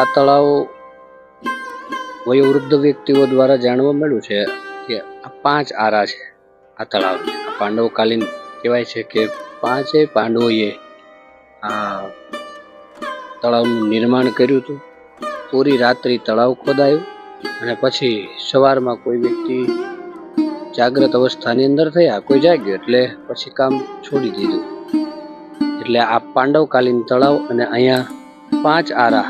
આ તળાવ વયોવૃદ્ધ વ્યક્તિઓ દ્વારા જાણવા મળ્યું છે કે આ પાંચ આરા છે આ તળાવ. આ પાંડવકાલીન કહેવાય છે કે પાંચે પાંડવોએ આ તળાવનું નિર્માણ કર્યું હતું. પૂરી રાત્રિ તળાવ ખોદાયું અને પછી સવારમાં કોઈ વ્યક્તિ જાગ્રત અવસ્થાની અંદર થયા, કોઈ જાગ્યો એટલે પછી કામ છોડી દીધું. એટલે આ પાંડવકાલીન તળાવ અને અહીંયા પાંચ આરા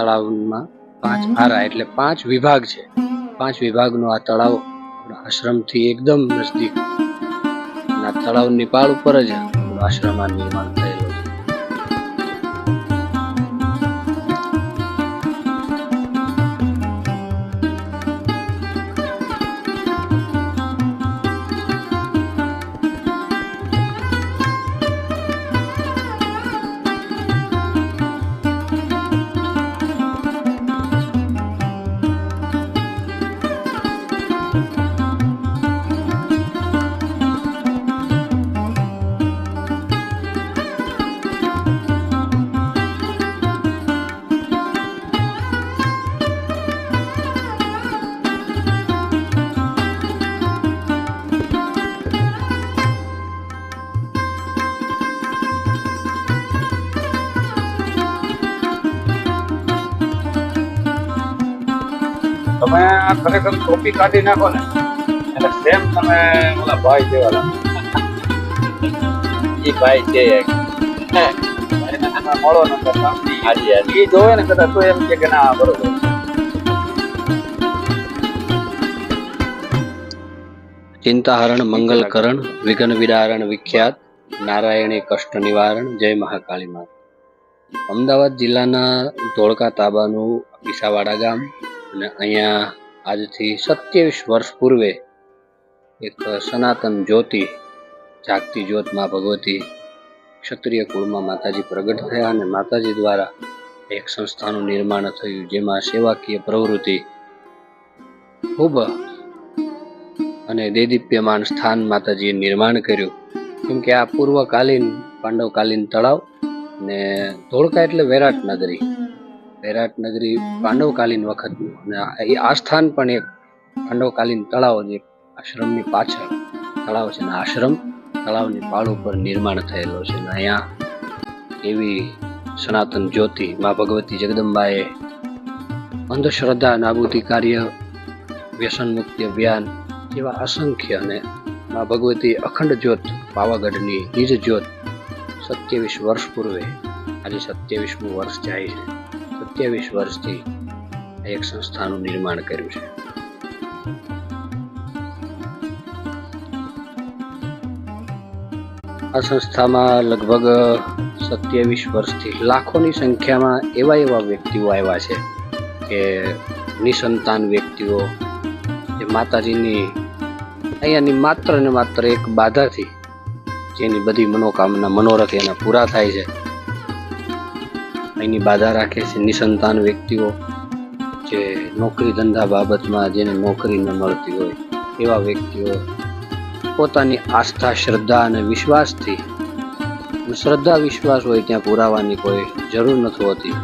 તળાવમાં પાંચ આરા એટલે પાંચ વિભાગ છે. પાંચ વિભાગનો આ તળાવ આશ્રમથી એકદમ નજદીક. આ તળાવની પાળ ઉપર જ આશ્રમ નિર્માણ ખરેખર ટોપી કાઢી નાખો ને એટલે સેમ તમે ઓલા ભાઈ જેવા લાગો. એ ભાઈ છે એક. મળો ને તો હાજી હાજી. એ જોવે ને કદાચ તો એમ કે કે ના બરોબર. ચિંતાહરણ મંગલકરણ વિઘ્ન વિદારણ વિખ્યાત નારાયણી કષ્ટ નિવારણ જય મહાકાળી માતા અમદાવાદ જિલ્લાના ધોળકા તાબાનું પીસાવાડા ગામ અને અહીંયા આજથી સત્યાવીસ વર્ષ પૂર્વે એક સનાતન જ્યોતિ, જાગતી જ્યોતમાં ભગવતી ક્ષત્રિય કુળમાં માતાજી પ્રગટ થયા અને માતાજી દ્વારા એક સંસ્થાનું નિર્માણ થયું, જેમાં સેવાકીય પ્રવૃત્તિ ખૂબ અને દેદીપ્યમાન સ્થાન માતાજીએ નિર્માણ કર્યું. કેમ કે આ પૂર્વકાલીન, પાંડવકાલીન તળાવ ને ધોળકા એટલે વૈરાટ નગરી. વૈરાટ નગરી પાંડવકાલીન વખતનું અને આ- સ્થાન પણ એક પાંડવકાલીન તળાવ જે આશ્રમની પાછળ તળાવ છે. અને આશ્રમ તળાવની પાળ ઉપર નિર્માણ થયેલો છે. અને અહીંયા એવી સનાતન જ્યોતિ મા ભગવતી જગદંબાએ અંધશ્રદ્ધા નાબૂદી કાર્ય, વ્યસન મુક્તિ અભિયાન જેવા અસંખ્ય અને મા ભગવતી અખંડ જ્યોત, પાવાગઢની નિજ જ્યોત સત્યાવીસ વર્ષ પૂર્વે આજે સત્યાવીસમું વર્ષ જાય છે. સત્યાવીસ વર્ષથી એક સંસ્થાનું નિર્માણ કર્યું છે. આ સંસ્થામાં લગભગ સત્યાવીસ વર્ષથી લાખોની સંખ્યામાં એવા એવા વ્યક્તિઓ આવ્યા છે કે નિસંતાન વ્યક્તિઓ, જે માતાજીની, અહીંયાની માત્ર ને માત્ર એક બાધાથી જેની બધી મનોકામના મનોરથ એના પૂરા થાય છે. અહીંની બાધા રાખે છે. નિસંતાન વ્યક્તિઓ જે નોકરી ધંધા બાબતમાં જેને નોકરી ન મળતી હોય, એવા વ્યક્તિઓ પોતાની આસ્થા, શ્રદ્ધા અને વિશ્વાસથી શ્રદ્ધા, વિશ્વાસ હોય ત્યાં પુરાવાની કોઈ જરૂર નથી હોતી.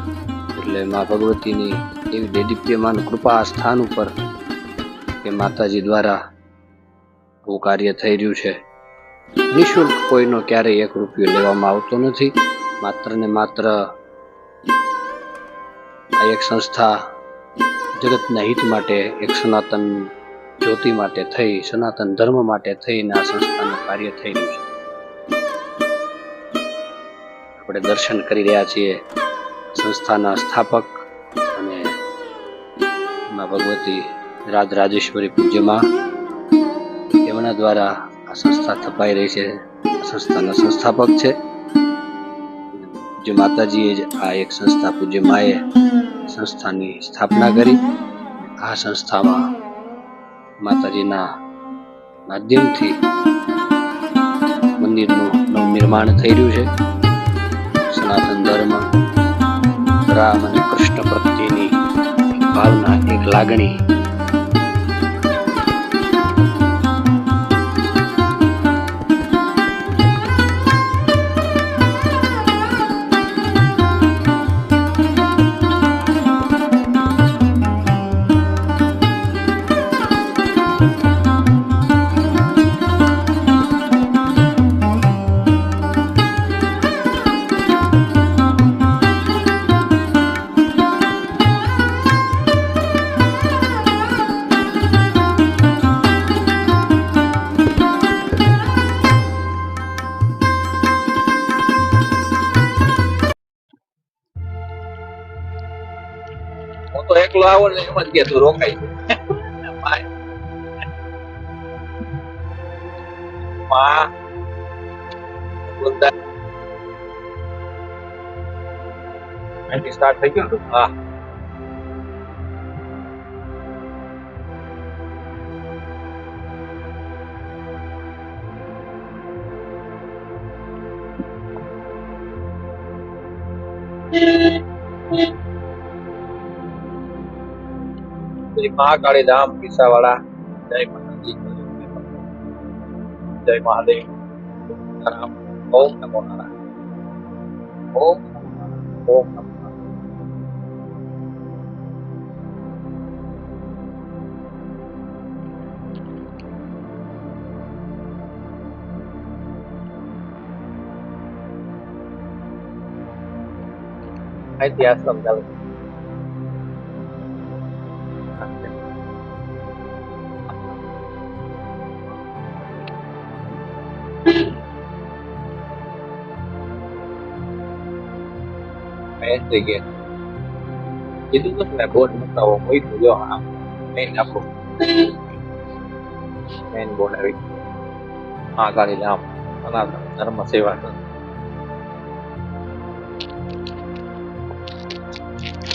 એટલે મા ભગવતીની એવી દેદીપ્યમાન કૃપા સ્થાન ઉપર કે માતાજી દ્વારા આવું કાર્ય થઈ રહ્યું છે. નિઃશુલ્ક કોઈનો ક્યારેય એક રૂપિયો લેવામાં આવતો નથી. માત્ર ને માત્ર આ એક સંસ્થા જગતના હિત માટે, એક સનાતન જ્યોતિ માટે થઈ, સનાતન ધર્મ માટે થઈને આ સંસ્થાનું કાર્ય થઈ રહ્યું છે. આપણે દર્શન કરી રહ્યા છીએ સંસ્થાના સ્થાપક અને મા ભગવતી રાજ રાજેશ્વરી પૂજ્યમાં. એમના દ્વારા આ સંસ્થા થપાઈ રહી છે. સંસ્થાના સંસ્થાપક છે. પૂજ્ય માતાજીએ જ આ એક સંસ્થા પૂજ્ય માએ સંસ્થાની સ્થાપના કરી. આ સંસ્થામાં માતાજીના માધ્યમથી મંદિરનું નવનિર્માણ થઈ રહ્યું છે. સનાતન ધર્મ, રામ અને કૃષ્ણ પ્રત્યેની ભાવના, એક લાગણી એકલો આવો ને એમ જ કે તું રોકાઈ. માં. સ્ટાર્ટ થઈ ગયું હા. શ્રી મહાકાળી ધામ પીસાવાળા જય માતાજી જય મહાદેવ. ઓમ નમો નારાયણ. ઓમ ઓમ ચાલુ એન્ટ્રી ગેટ કીધું તો મેં બોર્ડ મૂકાવો મૂક્યું જો હા મેઇન આપણું મેઇન બોર્ડ આવી મહાકાળી ધામ સનાતન ધર્મ સેવા.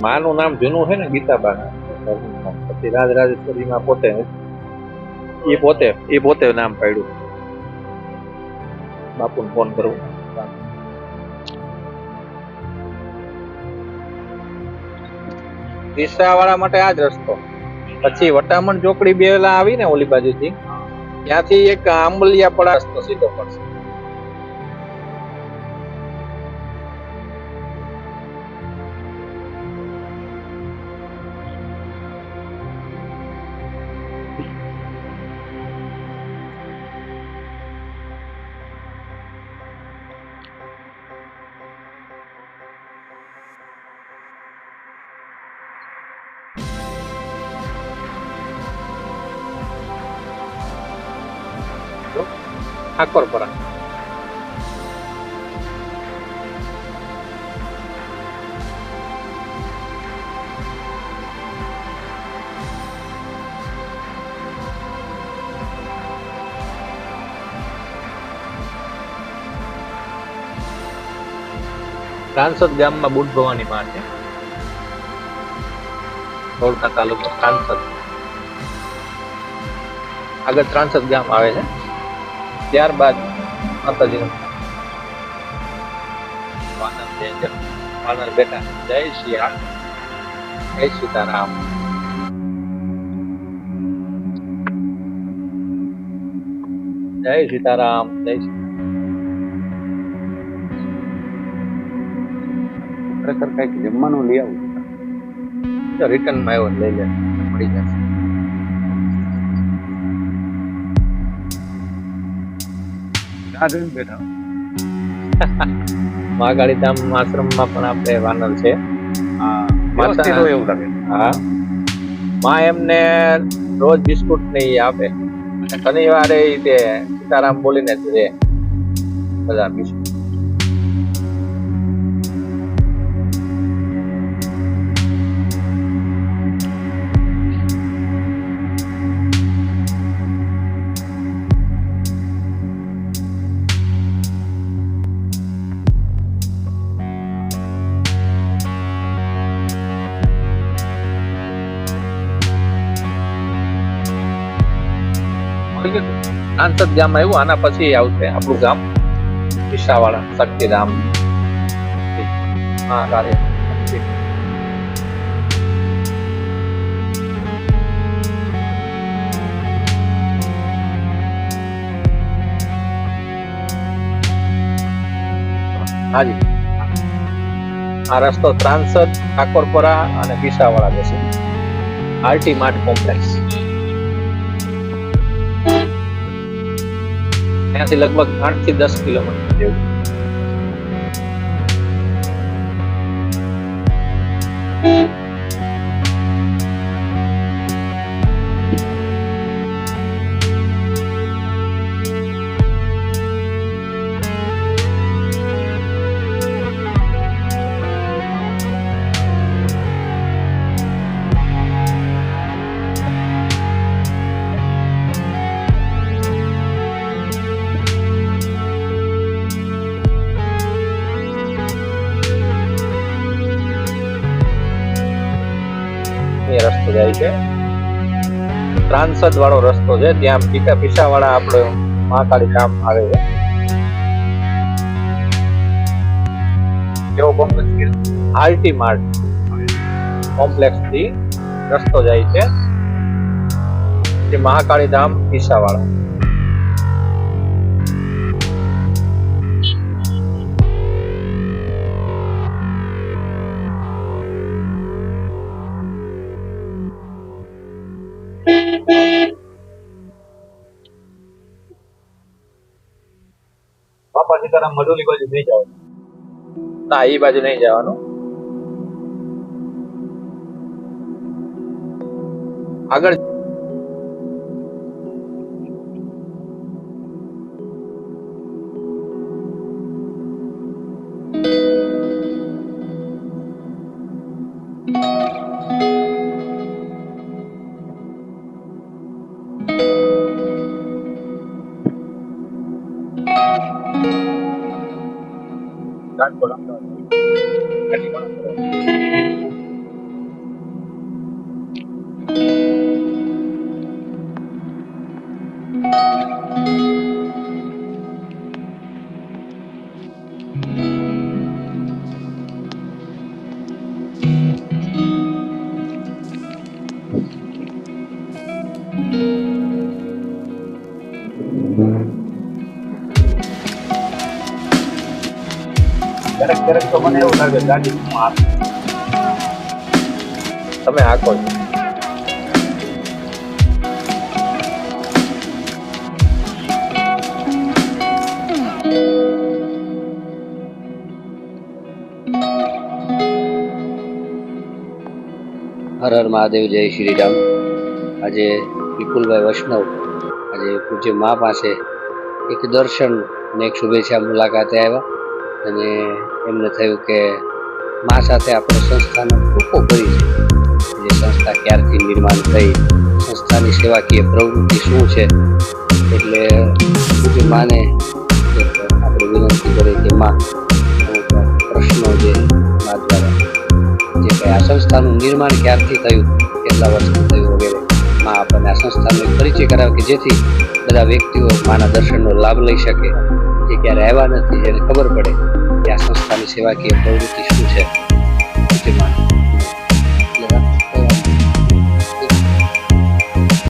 માનું નામ જૂનું છે ને ગીતાબાના પછી રાજરાજેશ્વરીમાં પોતે એ પોતે એ પોતે નામ પાડ્યું બાપુને ફોન કરવું વાળા માટે આ જ રસ્તો. પછી વટામણ ચોકડી બેલા આવી ને ઓલી બાજુથી. ત્યાંથી એક આંબલિયા પડા રસ્તો સીધો પડશે. ઠાકોરપરા કાંસદ ગામમાં બુટ ભવાની માં છે. ધોળકા તાલુકો કાંસદ આગળ ત્રાંસદ ગામ આવે છે. ત્યારબાદ માતાજીનો વાનર બેટા, જય શ્રી રામ. જય સીતારામ. જય સીતારામ, જય ખરેખર કંઈક જમવાનું લઈ આવું. રિટર્નમાં આવ્યો લઈ લે, મળી જશે. ના જોઈને બેઠા. મહાકાળી ધામ આશ્રમમાં પણ આપણે વાનર છે. માતા- એવું લાગે. હા. માં એમને રોજ બિસ્કુટ ને આપે. શનિવારે તે સીતારામ બોલીને જ રે. બધા બિસ્કુટ. સાંસદ ગામ આવ્યું, આના પછી આવશે આપણું ગામ. વિશાવાળા શક્તિધામ. હા કાર્ય હાજી આ રસ્તો ત્રાંસદ ઠાકોરપરા અને પીસાવાળા જશે. RT mart complex. ત્યાંથી લગભગ આઠથી દસ કિલોમીટર. જેવું thank you છે. ત્રાંસદ વાળો રસ્તો છે. ત્યાં પીકા વાળા આપણો મહાકાળી ધામ આવે છે. કીધો આરટી માર્ટ કોમ્પ્લેક્સથી રસ્તો જાય છે. જે મહાકાળી ધામ પીસાવાળા બાપા સીતારામ મડુલી બાજુ નહીં જવાનું. ના એ બાજુ નહીં જવાનું. આગળ રાજકોટ અમદાવાદ ક્યારેક તો એવું લાગે ગાડી હું હાથ તમે હાકો છો. હર હર મહાદેવ, જય શ્રી રામ આજે વિપુલભાઈ વૈષ્ણવ, આજે પૂજ્ય મા પાસે એક દર્શન ને એક શુભેચ્છા મુલાકાતે આવ્યા. અને એમને થયું કે મા સાથે આપણે સંસ્થાનો ટૂંકો કરી જે સંસ્થા ક્યારથી નિર્માણ થઈ, સંસ્થાની સેવાકીય પ્રવૃત્તિ શું છે? એટલે પૂજ્ય માને આપણે વિનંતી કરી કે માં પ્રશ્નો જે મા દ્વારા. જે કંઈ આ સંસ્થાનું નિર્માણ ક્યારથી થયું, કેટલા વર્ષથી થયું વગેરે, માં આપણને આ સંસ્થાનો પરિચય કરાવે કે જેથી બધા વ્યક્તિઓ માના દર્શનનો લાભ લઈ શકે. જે ક્યારે આવ્યા નથી એને ખબર પડે. આ સંસ્થાની સેવાકીય પ્રવૃત્તિ શું છે?